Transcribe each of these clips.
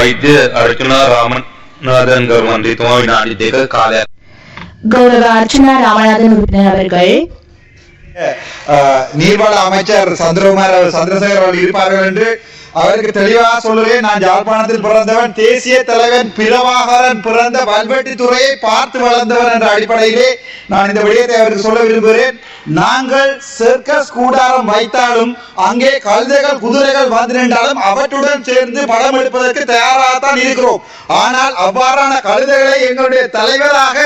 வைத்திய அர்ச்சனா ராமன் நாதன் கவர்மந்தித்துவம் வினாடித்தேக கால கௌரவ அர்ச்சனா ராமநாதன் உறுப்பினர் அவர்கள் நீர்வள அமைச்சர் சந்திரகுமார் சந்திரசேகர் அவர்கள் இருப்பார்கள் என்று அவருக்கு தெளிவாக சொல்லுவேன் நான் யாழ்ப்பாணத்தில் பிறந்தவன் தேசிய தலைவன் பிரபாகரன் பிறந்த வல்வெட்டி துறையை பார்த்து வளர்ந்தவன் என்ற அடிப்படையிலே நான் இந்த விடயத்தை அவருக்கு சொல்ல விரும்புகிறேன். நாங்கள் சர்க்கஸ் கூடாரம் வைத்தாலும் அங்கே கழுதைகள் குதிரைகள் வந்து நின்றாலும் அவற்றுடன் சேர்ந்து படம் எடுப்பதற்கு தயாராக தான் இருக்கிறோம். ஆனால் அவ்வாறான கழுதைகளை எங்களுடைய தலைவராக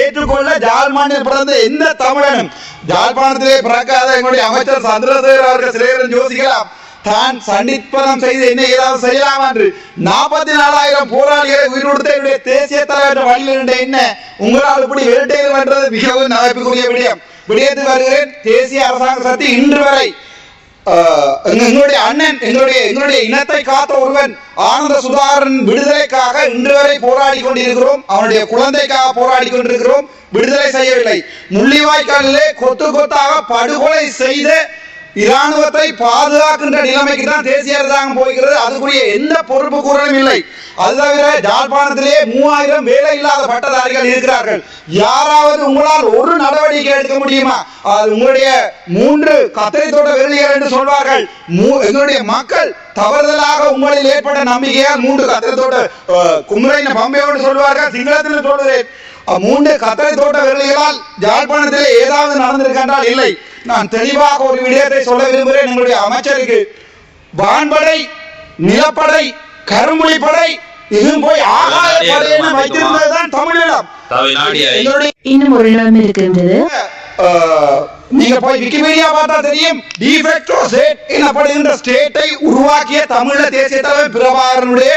ஏற்றுக்கொள்ள ஜாழ்மாண்டில் பிறந்த எந்த தமிழனும் ஜாழ்ப்பாணத்திலே பிறக்காத எங்களுடைய அமைச்சர் சந்திரசேகர் அவர்கள் சிலையரன் யோசிக்கலாம் தான் சண்டிப்பதம் செய்து என்ன ஏதாவது செய்யலாம் என்று நாற்பத்தி நாலாயிரம் போராளிகளை உயிரோடுத்த என்னுடைய தேசிய தலைவர் வழியில் என்ன? உங்களால் இப்படி விரட்டேது என்றது மிகவும் நகைப்புக்குரிய விடயம். விடயத்து வருகிறேன். தேசிய அரசாங்க சக்தி இன்று வரை ஆஹ், எங்க- எங்களுடைய அண்ணன் எங்களுடைய எங்களுடைய இனத்தை காத்த ஒருவன் ஆனந்த சுதாகரன் விடுதலைக்காக இன்று வரை போராடி கொண்டிருக்கிறோம். அவனுடைய குழந்தைக்காக போராடி கொண்டிருக்கிறோம். விடுதலை செய்யவில்லை. முள்ளிவாய்க்காலிலே கொத்து கொத்தாக படுகொலை செய்த இராணுவத்தை பாதுகாக்கின்ற நிலைமைக்கு தான் தேசிய அரசாங்கம் போகிறது அதுக்குரிய எந்த பொறுப்பு கூறலும் இல்லை. அது தவிர ஜாழ்ப்பாணத்திலே மூவாயிரம் வேலை இல்லாத பட்டதாரிகள் இருக்கிறார்கள். யாராவது உங்களால் ஒரு நடவடிக்கை எடுக்க முடியுமா? அது உங்களுடைய மூன்று கத்திரை தோட்ட விரலிகள் என்று சொல்வார்கள். மூ- எங்களுடைய மக்கள் தவறுதலாக உங்களில் ஏற்பட்ட நம்பிக்கையால் மூன்று கத்திரை தோட்ட குமரைன பம்பையோடு சொல்வார்கள் சிங்களத்தில் சொல்கிறேன் மூன்று கத்திரை தோட்ட விரலிகளால் ஜாழ்ப்பாணத்திலே ஏதாவது நடந்திருக்கின்றால் இல்லை. நான் தெளிவாக ஒரு விடயத்தை சொல்ல விரும்புகிறேன். எங்களுடைய அமைச்சருக்கு வான்படை நிலப்படை கரும்புலி படை இதுவும் போய் ஆகாயப்படைன்னு வைத்திருந்ததுதான் தமிழீழம். இன்னும் நீங்க போய் விக்கிபீடியா பார்த்தா தெரியும். டிஃபெக்டோ ஸ்டேட்டை உருவாக்கிய தமிழ தேசிய தலைவர் பிரபாகரனுடைய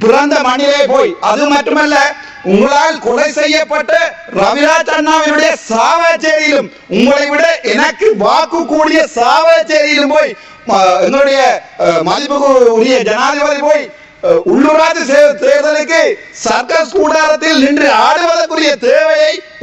பிறந்த மண்ணிலே போய் அது மட்டுமல்ல உங்களால் கொலை செய்யப்பட்ட ரவிராஜ் அண்ணாவினுடைய சாவச்சேரியிலும் உங்களை விட எனக்கு வாக்கு கூடிய சாவச்சேரியிலும் போய் ம- எங்களுடைய மதிப்புக்கு உரிய ஜனாதிபதி போய் உள்ளூராட்சி தேர்தலுக்கு சர்க்கஸ் கூடாரத்தில் நின்று ஆடுவதற்குரிய தேவையை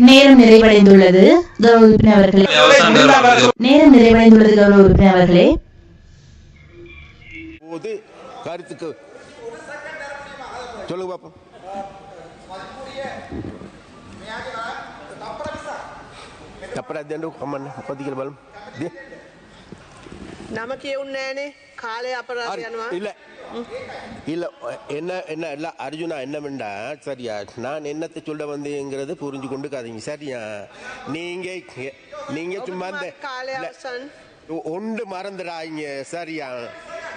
காலை அவசரம் என்னை arrest பண்ணிடுமா? பண்ணியிருக்கிறீர்கள். நேரம் நிறைவடைந்துள்ளது கௌரவ உறுப்பினர் அவர்களே அவசரம் நிறைவடைந்தது. நேரம் நிறைவடைந்துள்ளது கௌரவ உறுப்பினர் அவர்களே போது கருத்துக்கு சொல்லுங்க பாப்போம் අපරාධයන්ට කමන්න මොකද කියලා බලමු. දී. නම කියවුන්නේ නෑනේ කාලය අපරාධ හරි. යනවා. இல்லை என்ன என்ன இல்லை அர்ஜுனா என்ன வேண்டா? சரியா நான் என்னத்தை சொல்ல வந்தேங்கிறது புரிஞ்சு கொண்டுக்காதீங்க சரியா? நீங்கள் நீங்க சும்மா இந்த ஒன்று மறந்துடாங்க சரியா?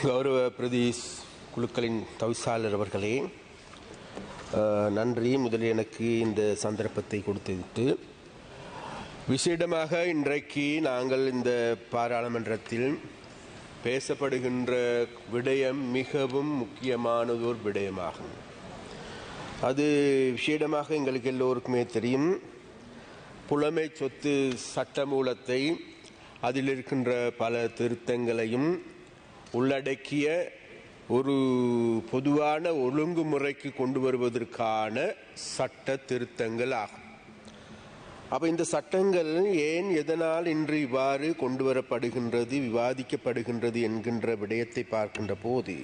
கௌரவ பிரதி குழுக்களின் தவிசாளர் அவர்களே நன்றி. முதலில் எனக்கு இந்த சந்தர்ப்பத்தை கொடுத்துவிட்டு விசேடமாக இன்றைக்கு நாங்கள் இந்த பாராளுமன்றத்தில் பேசப்படுகின்ற விடயம் மிகவும் முக்கியமானதொரு விடயமாகும். அது விசேடமாக எங்களுக்கு எல்லோருக்குமே தெரியும். புலமை சொத்து சட்டமூலத்தை அதில் இருக்கின்ற பல திருத்தங்களையும் உள்ளடக்கிய ஒரு பொதுவான ஒழுங்குமுறைக்கு கொண்டு வருவதற்கான சட்ட திருத்தங்கள் ஆகும். அப்போ இந்த சட்டங்கள் ஏன் எதனால் இன்று இவ்வாறு கொண்டு வரப்படுகின்றது விவாதிக்கப்படுகின்றது என்கின்ற விடயத்தை பார்க்கின்ற போது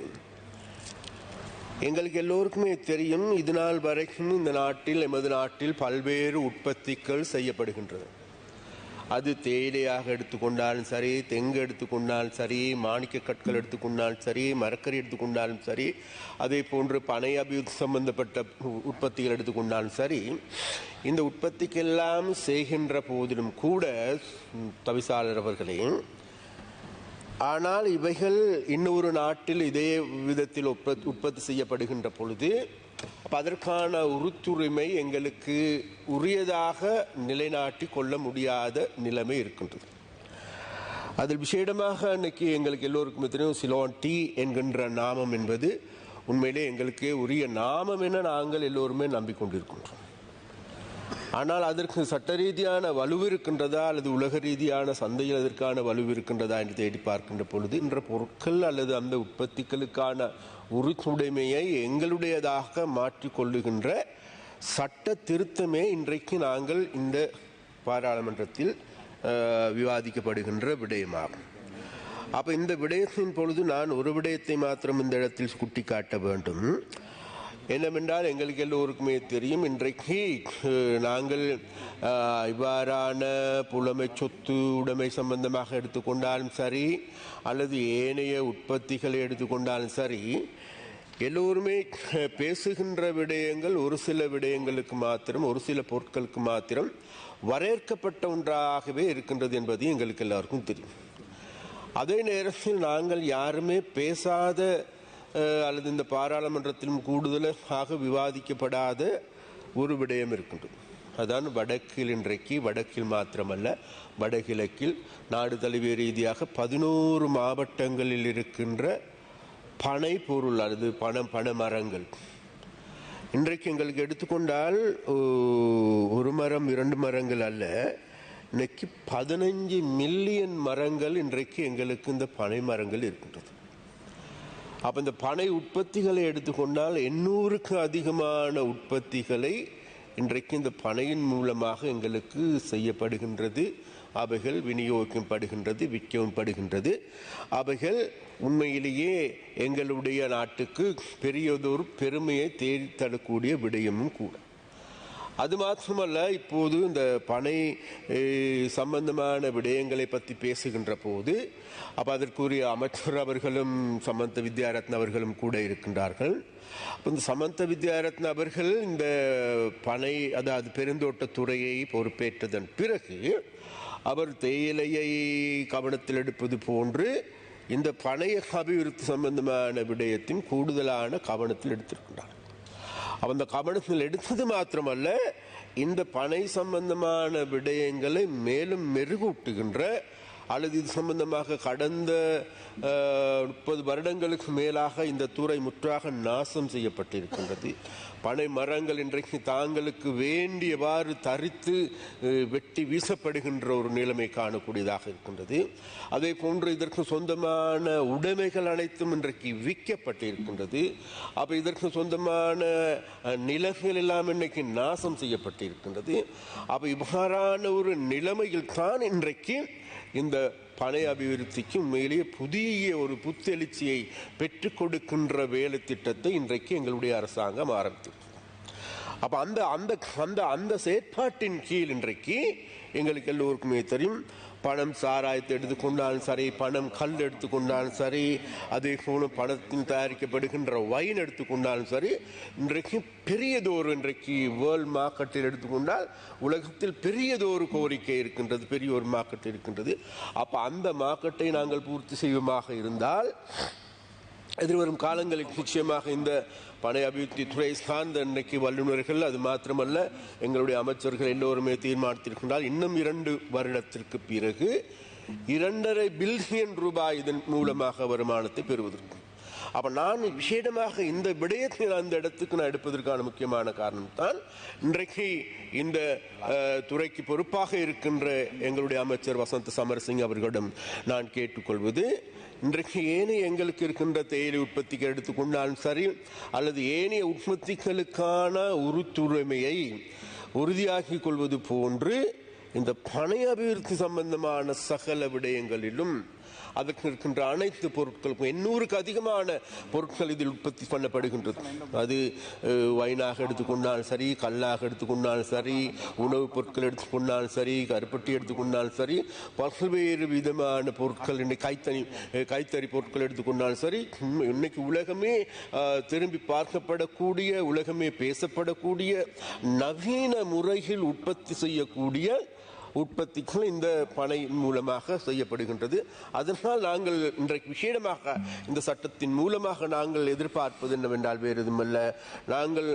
எங்களுக்கு எல்லோருக்குமே தெரியும் இது நாள் வரைக்கும் இந்த நாட்டில் எமது நாட்டில் பல்வேறு உற்பத்திகள் செய்யப்படுகின்றது. அது தேயிலையாக எடுத்துக்கொண்டாலும் சரி தெங்கு எடுத்துக்கொண்டாலும் சரி மாணிக்க கற்கள் எடுத்துக்கொண்டாலும் சரி மரக்கறி எடுத்துக்கொண்டாலும் சரி அதே போன்று பனை அபிவிருத்தி சம்பந்தப்பட்ட உற்பத்திகள் எடுத்துக்கொண்டாலும் சரி இந்த உற்பத்திக்கெல்லாம் செய்கின்ற போதிலும் கூட தவிசாளர் அவர்களே ஆனால் இவைகள் இன்னொரு நாட்டில் இதே விதத்தில் உற்பத்தி உற்பத்தி செய்யப்படுகின்ற பொழுது அப்போ அதற்கான உறுத்துரிமை எங்களுக்கு உரியதாக நிலைநாட்டி கொள்ள முடியாத நிலைமை இருக்கின்றது. அதில் விசேடமாக அன்னைக்கு எங்களுக்கு எல்லோருக்குமே தெரியும் சிலோன் டி என்கின்ற நாமம் என்பது உண்மையிலே எங்களுக்கே உரிய நாமம் என நாங்கள் எல்லோருமே நம்பிக்கொண்டிருக்கின்றோம். ஆனால் அதற்கு சட்ட ரீதியான வலுவு இருக்கின்றதா அல்லது உலக ரீதியான சந்தையில் அதற்கான வலுவு இருக்கின்றதா என்று தேடி பார்க்கின்ற பொழுது என்ற பொருட்கள் அல்லது அந்த உற்பத்திகளுக்கான உரித்துடைமையை எங்களுடையதாக மாற்றிக்கொள்ளுகின்ற சட்ட திருத்தமே இன்றைக்கு நாங்கள் இந்த பாராளுமன்றத்தில் விவாதிக்கப்படுகின்ற விடயமாகும். அப்போ இந்த விடயத்தின் பொழுது நான் ஒரு விடயத்தை மாத்திரம் இந்த இடத்தில் சுட்டிக்காட்ட வேண்டும். என்னவென்றால் எங்களுக்கு எல்லோருக்குமே தெரியும் இன்றைக்கு நாங்கள் இவ்வாறான புலமை சொத்து உடைமை சம்பந்தமாக எடுத்துக்கொண்டாலும் சரி அல்லது ஏனைய உற்பத்திகளை எடுத்துக்கொண்டாலும் சரி எல்லோருமே பேசுகின்ற விடயங்கள் ஒரு சில விடயங்களுக்கு மாத்திரம் ஒரு சில பொருட்களுக்கு மாத்திரம் வரையறுக்கப்பட்ட ஒன்றாகவே இருக்கின்றது என்பது எங்களுக்கு எல்லாருக்கும் தெரியும். அதே நேரத்தில் நாங்கள் யாருமே பேசாத அல்லது இந்த பாராளுமன்றத்திலும் கூடுதலாக விவாதிக்கப்படாத ஒரு விடயம் இருக்கின்றது. அதான் வடக்கில் இன்றைக்கு வடக்கில் மாத்திரமல்ல வடகிழக்கில் நாடு தழுவிய ரீதியாக பதினோரு மாவட்டங்களில் இருக்கின்ற பனை பொருள் அல்லது பணம் பண மரங்கள் இன்றைக்கு எங்களுக்கு எடுத்துக்கொண்டால் ஒரு மரம் இரண்டு மரங்கள் அல்ல. இன்னைக்கு பதினஞ்சு மில்லியன் மரங்கள் இன்றைக்கு எங்களுக்கு இந்த பனை மரங்கள் இருக்கின்றது. அப்ப இந்த பனை உற்பத்திகளை எடுத்துக்கொண்டால் எண்ணூறுக்கு அதிகமான உற்பத்திகளை இன்றைக்கு இந்த பனையின் மூலமாக எங்களுக்கு செய்யப்படுகின்றது. அவைகள் விநியோகிக்கப்படுகின்றது விற்கவும் படுகின்றது அவைகள் உண்மையிலேயே எங்களுடைய நாட்டுக்கு பெரியதொரு பெருமையை தேடித்தரக்கூடிய விடயமும் கூட. அது மாத்திரமல்ல இப்போது இந்த பனை சம்பந்தமான விடயங்களை பற்றி பேசுகின்ற போது அப்போ அதற்குரிய அமைச்சர் அவர்களும் சமந்த வித்யாரத்ன அவர்களும் கூட இருக்கின்றார்கள். இந்த சமந்த வித்யாரத்ன அவர்கள் இந்த பனை அதாவது பெருந்தோட்டத்துறையை பொறுப்பேற்றதன் பிறகு அவர் தேயிலையை கவனத்தில் எடுப்பது போன்று இந்த பனைய அபிவிருத்தி சம்பந்தமான விடயத்தின் கூடுதலான கவனத்தில் எடுத்திருக்கின்றார். அவன் அந்த கவனத்தில் எடுத்தது மாத்திரமல்ல இந்த பனை சம்பந்தமான விடயங்களை மேலும் மெருகூட்டுகின்ற அல்லது இது சம்பந்தமாக கடந்த முப்பது வருடங்களுக்கு மேலாக இந்த துறை முற்றாக நாசம் செய்யப்பட்டிருக்கின்றது. பனை மரங்கள் இன்றைக்கு தாங்களுக்கு வேண்டியவாறு தரித்து வெட்டி வீசப்படுகின்ற ஒரு நிலைமை காணக்கூடியதாக இருக்கின்றது. அதே போன்று இதற்கு சொந்தமான உடைமைகள் அனைத்தும் இன்றைக்கு விற்கப்பட்டிருக்கின்றது அப்போ இதற்கு சொந்தமான நிலைகள் நிலங்கள் எல்லாம் இன்றைக்கு நாசம் செய்யப்பட்டிருக்கின்றது. அப்போ இவ்வாறான ஒரு நிலைமையில் தான் இன்றைக்கு இந்த பழைய அபிவிருத்திக்கு உண்மையிலேயே புதிய ஒரு புத்தெழுச்சியை பெற்றுக் கொடுக்கின்ற வேலை திட்டத்தை இன்றைக்கு எங்களுடைய அரசாங்கம் ஆரம்பித்தது அப்போ அந்த அந்த அந்த அந்த செயற்பாட்டின் கீழ் இன்றைக்கு எங்களுக்கு எல்லோருக்குமே தெரியும் பணம் சாராயத்தை எடுத்துக்கொண்டாலும் சரி பணம் கல் எடுத்துக்கொண்டாலும் சரி அதே போல பணத்தில் தயாரிக்கப்படுகின்ற வைன் எடுத்துக்கொண்டாலும் சரி இன்றைக்கு பெரியதோர் இன்றைக்கு வேர்ல்ட் மார்க்கெட்டில் எடுத்துக்கொண்டால் உலகத்தில் பெரியதொரு கோரிக்கை இருக்கின்றது பெரிய ஒரு மார்க்கெட் இருக்கின்றது. அப்போ அந்த மார்க்கெட்டை நாங்கள் பூர்த்தி செய்வோமாக இருந்தால் எதிர்வரும் காலங்களில் நிச்சயமாக இந்த பனை அபிவிருத்தி துறை சார்ந்த அன்னைக்கு வல்லுநர்கள் அது மாத்திரமல்ல எங்களுடைய அமைச்சர்கள் எல்லோருமே தீர்மானித்திருக்கின்றால் இன்னும் இரண்டு வருடத்திற்கு பிறகு இரண்டரை பில்லியன் ரூபாய் இதன் மூலமாக வருமானத்தை பெறுவதற்கு. அப்போ நான் விசேடமாக இந்த விடயத்தை நான் இந்த இடத்துக்கு நான் எடுப்பதற்கான முக்கியமான காரணம் தான் இன்றைக்கு இந்த துறைக்கு பொறுப்பாக இருக்கின்ற எங்களுடைய அமைச்சர் வசந்த் சமரசிங் அவர்களிடம் நான் கேட்டுக்கொள்வது இன்றைக்கு ஏனைய எங்களுக்கு இருக்கின்ற தேயிலை உற்பத்திக்கு எடுத்துக்கொண்டாலும் சரி அல்லது ஏனைய உற்பத்திகளுக்கான உறுத்துரிமையை உறுதியாக்கிக் கொள்வது போன்று இந்த பனை அபிவிருத்தி சம்பந்தமான சகல விடயங்களிலும் அதற்கு இருக்கின்ற அனைத்து பொருட்களுக்கும் எண்ணூறுக்கு அதிகமான பொருட்கள் இதில் உற்பத்தி பண்ணப்படுகின்றது. அது வைனாக எடுத்துக்கொண்டாலும் சரி கல்லாக எடுத்துக்கொண்டாலும் சரி உணவுப் பொருட்கள் எடுத்துக்கொண்டாலும் சரி கருப்பட்டி எடுத்துக்கொண்டாலும் சரி பல்வேறு விதமான பொருட்கள் இன்னைக்கு கைத்தறி கைத்தறி பொருட்கள் எடுத்துக்கொண்டாலும் சரி இன்னைக்கு உலகமே திரும்பி பார்க்கப்படக்கூடிய உலகமே பேசப்படக்கூடிய நவீன முறையில் உற்பத்தி செய்யக்கூடிய உற்பத்திகள் இந்த பனை மூலமாக செய்யப்படுகின்றது. அதனால் நாங்கள் இன்றைக்கு விசேடமாக இந்த சட்டத்தின் மூலமாக நாங்கள் எதிர்பார்ப்பது என்னவென்றால் வேறு எதுவுமல்ல நாங்கள்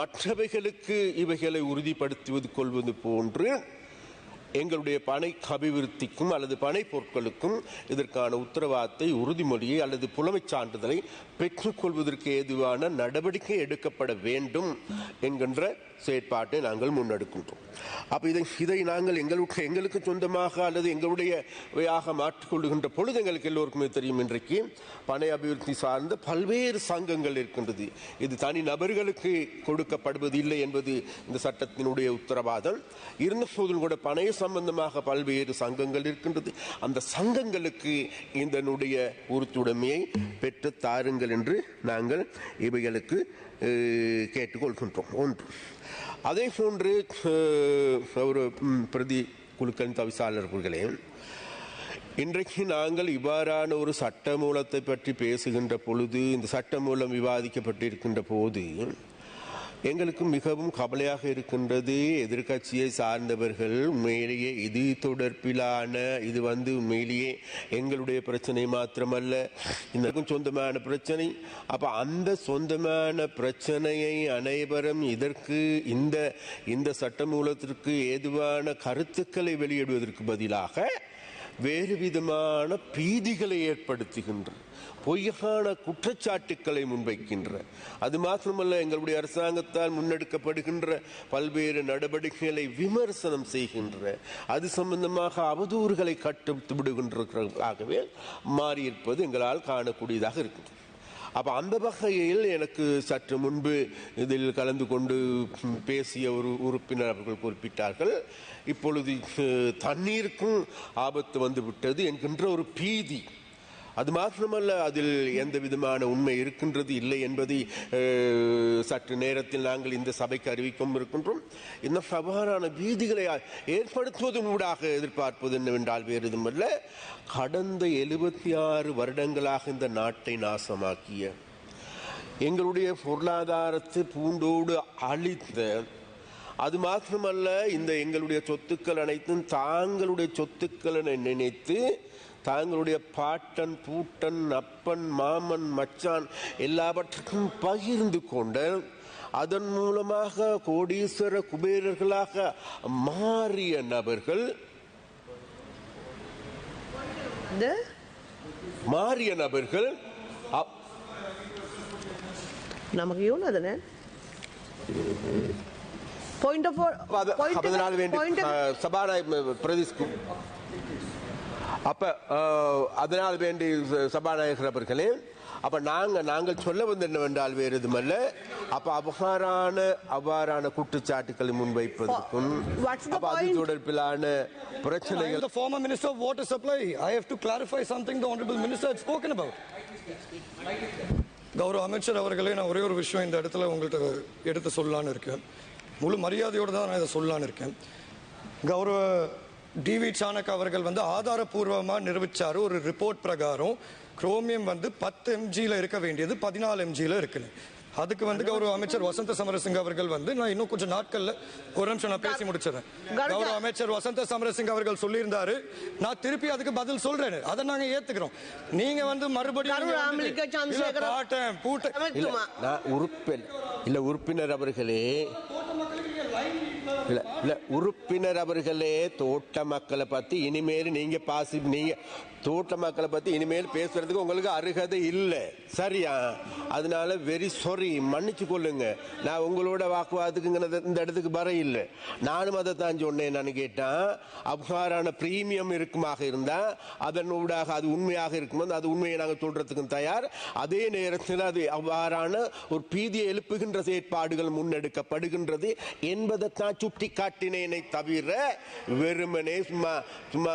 மற்றவைகளுக்கு இவைகளை உறுதிப்படுத்துவது கொள்வது போன்று எங்களுடைய பனை அபிவிருத்திக்கும் அல்லது பனை பொருட்களுக்கும் இதற்கான உத்தரவாதத்தை உறுதிமொழியை அல்லது புலமைச் சான்றிதழை பெற்றுக்கொள்வதற்கு ஏதுவான நடவடிக்கை எடுக்கப்பட வேண்டும் என்கின்ற செயற்பாட்டை நாங்கள் முன்னெடுக்கின்றோம். அப்போ இதை இதை நாங்கள் எங்களுக்கு எங்களுக்கு சொந்தமாக அல்லது எங்களுடைய வையாக மாற்றிக்கொள்ளுகின்ற பொழுது எங்களுக்கு எல்லோருக்குமே தெரியும். இன்றைக்கு பனை அபிவிருத்தி சார்ந்த பல்வேறு சங்கங்கள் இருக்கின்றது. இது தனி நபர்களுக்கு கொடுக்கப்படுவது இல்லை என்பது இந்த சட்டத்தினுடைய உத்தரவாதம். இருந்த போதும் கூட பணைய சம்பந்தமாக பல்வேறு சங்கங்கள் இருக்கின்றது. அந்த சங்கங்களுக்கு இதனுடைய உறுத்துடைமையை பெற்று தாருங்கள் என்று நாங்கள் இவைகளுக்கு கேட்டுக்கொள்கின்றோம். ஒன்று. அதே போன்று ஒரு பிரதி குழுக்களின் தவிசாளர்களே இன்றைக்கு நாங்கள் இவ்வாறான ஒரு சட்ட மூலத்தை பற்றி பேசுகின்ற பொழுது இந்த சட்ட மூலம் விவாதிக்கப்பட்டிருக்கின்ற போது எங்களுக்கு மிகவும் கவலையாக இருக்கின்றது. எதிர்க்கட்சியை சார்ந்தவர்கள் உண்மையிலேயே இது தொடர்பிலான இது வந்து உண்மையிலேயே எங்களுடைய பிரச்சனை மாத்திரமல்ல. இந்த சொந்தமான பிரச்சனை. அப்போ அந்த சொந்தமான பிரச்சனையை அனைவரும் இதற்கு இந்த இந்த சட்டமூலத்திற்கு ஏதுவான கருத்துக்களை வெளியிடுவதற்கு பதிலாக வேறு விதமான பீதிகளை ஏற்படுத்துகின்ற பொய்யான குற்றச்சாட்டுக்களை முன்வைக்கின்ற. அது மாத்திரமல்ல எங்களுடைய அரசாங்கத்தால் முன்னெடுக்கப்படுகின்ற பல்வேறு நடவடிக்கைகளை விமர்சனம் செய்கின்ற. அது சம்பந்தமாக அவதூறுகளை கட்டுவிட்டு விடுகின்றதாகவே மாறியிருப்பது எங்களால் காணக்கூடியதாக இருக்கின்றது. அப்போ அந்த வகையில் எனக்கு சற்று முன்பு இதில் கலந்து கொண்டு பேசிய ஒரு உறுப்பினர் அவர்கள் குறிப்பிட்டார்கள். இப்பொழுது தண்ணீருக்கும் ஆபத்து வந்து விட்டது என்கின்ற ஒரு பீதி. அது மாத்திரமல்ல அதில் எந்த விதமான உண்மை இருக்கின்றது இல்லை என்பதை சற்று நேரத்தில் நாங்கள் இந்த சபைக்கு அறிவிக்கும் இருக்கின்றோம். இந்த சவாலான பீதிகளை ஏற்படுத்துவதன் ஊடாக எதிர்பார்ப்பது என்னவென்றால் வேறு எதுவுமல்ல கடந்த எழுபத்தி ஆறு வருடங்களாக இந்த நாட்டை நாசமாக்கிய எங்களுடைய பொருளாதாரத்தை பூண்டோடு அழித்த அது மாத்திரமல்ல இந்த எங்களுடைய சொத்துக்கள் அனைத்தும் தாங்களுடைய சொத்துக்கள் என நினைத்து தாங்களுடைய பாட்டன் பூட்டன் அப்பன் மாமன் மச்சான் எல்லாவற்றுக்கும் பகிர்ந்து கொண்டு அதன் மூலமாக கோடீஸ்வர குபேரர்களாக மாறிய நபர்கள் மாறிய நபர்கள் நமக்கு யூன் அதனே பாயிண்ட் ஆஃப் அதனால் வேண்டி சபாநாயகர் பிரதிஷ்கும் அப்ப அதனால் வேண்டி சபாநாயகர் அவர்களே அப்ப நாங்க நாங்கள் சொல்ல வந்து என்னவென்றால் வேறு எதுமல்ல அப்ப அவ்வாறான அவ்வாறான குற்றச்சாட்டுக்களை முன்வைப்பதற்கும் அப்ப அது? தொடர்பிலான பிரச்சனைகள் the former Minister of Water Supply. I have to clarify something the Honorable Minister had spoken about. கௌரவ அமைச்சர் அவர்களே நான் ஒரே ஒரு விஷயம் இந்த இடத்துல உங்கள்கிட்ட எடுத்து சொல்லலான்னு இருக்கேன் முழு மரியாதையோடு தான் நான் இதை சொல்லலான்னு இருக்கேன் கௌரவ டிவி சானக் அவர்கள் வந்து ஆதாரபூர்வமாக நிரூபித்தார் ஒரு ரிப்போர்ட் பிரகாரம் குரோமியம் வந்து பத்து எம்ஜியில் இருக்க வேண்டியது பதினாலு எம்ஜியில் இருக்குன்னு. அதுக்கு வந்து கௌரவ அமைச்சர் வசந்த சமரசிங்க அவர்கள் வந்து நான் இன்னும் கொஞ்சம் நாட்கள்ல ஒரு நிமிஷம் நான் பேசி முடிச்சிடறேன். கௌரவ அமைச்சர் வசந்த சமரசிங்க அவர்கள் சொல்லியிருந்தாரு. நான் திருப்பி அதுக்கு பதில் சொல்றேன் அதை நாங்க ஏத்துக்கிறோம். நீங்க வந்து மறுபடியும் பாட்டேன் பூட்ட உறுப்பினர் இல்ல உறுப்பினர் அவர்களே இல்லை இல்லை உறுப்பினர் அவர்களே தோட்ட மக்களை பத்தி இனிமேல் நீங்க பாசி நீங்க தோட்ட மக்களை பத்தி இனிமேல் பேசுறதுக்கு உங்களுக்கு அருகதை இல்லை. சரியா? அதனால வெரி சாரி மன்னிச்சு கொள்ளுங்க. நான் உங்களோட வாக்குவாதத்துக்குங்கிறது இந்த இடத்துக்கு வர இல்லை. நானும் அதை தான் சொன்னேன் நான் கேட்டேன் அவ்வாறான பிரீமியம் இருக்குமாக இருந்தால் அதன் ஊடாக அது உண்மையாக இருக்கும்போது அது உண்மையை நாங்கள் சொல்றதுக்கும் தயார். அதே நேரத்தில் அது அவ்வாறான ஒரு பீதியை எழுப்புகின்ற செயற்பாடுகள் முன்னெடுக்கப்படுகின்றது என்பதைத்தான் சுப் சுட்டி காட்டினேனை தவிர வெறுமனே சும்மா சும்மா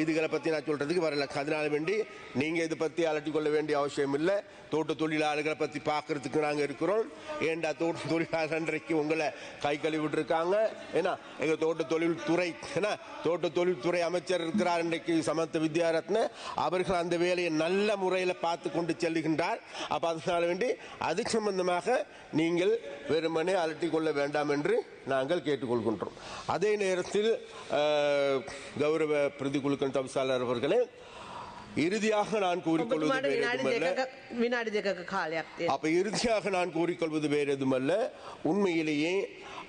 இதுகளை பற்றி நான் சொல்கிறதுக்கு வரல. அதனால வேண்டி நீங்கள் இதை பற்றி அலட்டிக்கொள்ள வேண்டிய அவசியம் இல்லை. தோட்ட தொழிலாளர்களை பற்றி பார்க்கறதுக்கு நாங்கள் இருக்கிறோம். ஏண்டா தோட்ட தொழிலாளர் இன்றைக்கு உங்களை கை கழுவிட்டு இருக்காங்க ஏன்னா எங்கள் தோட்ட தொழில்துறை ஏன்னா தோட்ட தொழில்துறை அமைச்சர் இருக்கிறார் இன்றைக்கு சமத்த வித்யாரத்ன. அவர்கள் அந்த வேலையை நல்ல முறையில் பார்த்து கொண்டு செல்லுகின்றார். அப்போ அதனால வேண்டி அது சம்பந்தமாக நீங்கள் வெறுமனே அலட்டிக் கொள்ள வேண்டாம் என்று நாங்கள் கேட்டுக்கொள்கின்றோம். அதே நேரத்தில் அஹ், கௌரவ பிரதிகுலுக்கன் தவிசாளர் அவர்களே இறுதியாக நான் கூறிக்கொள்வது அப்ப இறுதியாக நான் கூறிக்கொள்வது வேறு எதுவுமல்ல. உண்மையிலேயே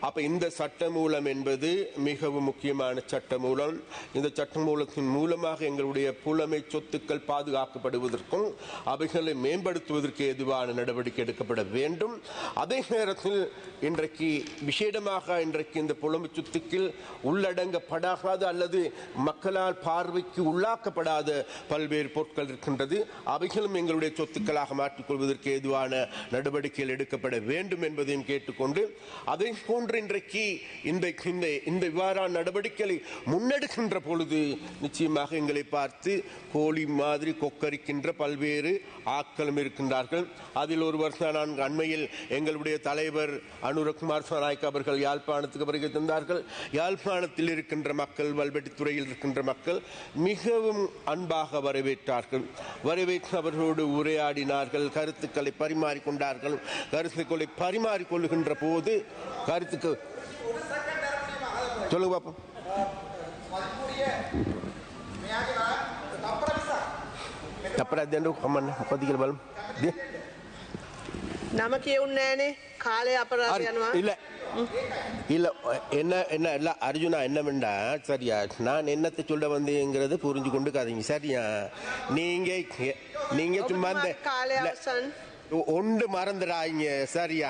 அப்ப இந்த சட்டமூலம் என்பது மிகவும் முக்கியமான சட்டமூலம். இந்த சட்டமூலத்தின் மூலமாக எங்களுடைய புலமை சொத்துக்கள் பாதுகாக்கப்படுவதற்கும் அவைகளை மேம்படுத்துவதற்கு எதுவான நடவடிக்கை எடுக்கப்பட வேண்டும். அதே நேரத்தில் இன்றைக்கு விஷேடமாக இன்றைக்கு இந்த புலமை சொத்துக்கள் உள்ளடங்கப்படாத அல்லது மக்களால் பார்வைக்கு உள்ளாக்கப்படாத பல்வேறு பொருட்கள் இருக்கின்றது. அவைகளும் எங்களுடைய சொத்துக்களாக மாற்றிக்கொள்வதற்கு ஏதுவான நடவடிக்கைகள் எடுக்கப்பட வேண்டும் என்பதையும் கேட்டுக்கொண்டு அதை போன்று இன்றைக்கு இந்த இந்த இந்த இவ்வாறான நடவடிக்கைகளை முன்னெடுக்கின்ற பொழுது நிச்சயமாக எங்களை பார்த்து கோழி மாதிரி கொக்கரிக்கின்ற பல்வேறு ஆட்களும் இருக்கின்றார்கள். அதில் ஒருவர் வருஷம் நான் அண்மையில் எங்களுடைய தலைவர் அனுரகுமார் சனாய்க் அவர்கள் யாழ்ப்பாணத்துக்கு வருகை தந்தார்கள். யாழ்ப்பாணத்தில் இருக்கின்ற மக்கள் வல்வெட்டித்துறையில் இருக்கின்ற மக்கள் மிகவும் அன்பாக வரவேற்றார்கள் வரவேற்று அவர்களோடு உரையாடினார்கள் கருத்துக்களை பரிமாறிக்கொண்டார்கள் கருத்துக்களை பரிமாறிக்கொள்ளுகின்ற போது கருத்துக்கு சொல்லுங்க பாப்போம் තපරත් දැන්නු කමන්න මොකද කියලා බලමු. දී. නම කියවුන්නේ නෑනේ කාලය අපරාධ හරි. යනවා. இல்லை என்ன என்ன இல்லை அர்ஜுனா என்ன வேண்டா? சரியா நான் என்னத்தை சொல்ல வந்தேங்கிறது புரிஞ்சு கொண்டுக்காதீங்க சரியா? நீங்கள் நீங்கள் சும்மா இந்த ஒன்று மறந்துடாங்க சரியா?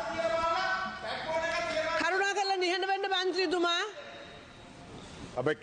නිහඬ වෙන්න මන්ත්‍රීතුමා. අපේ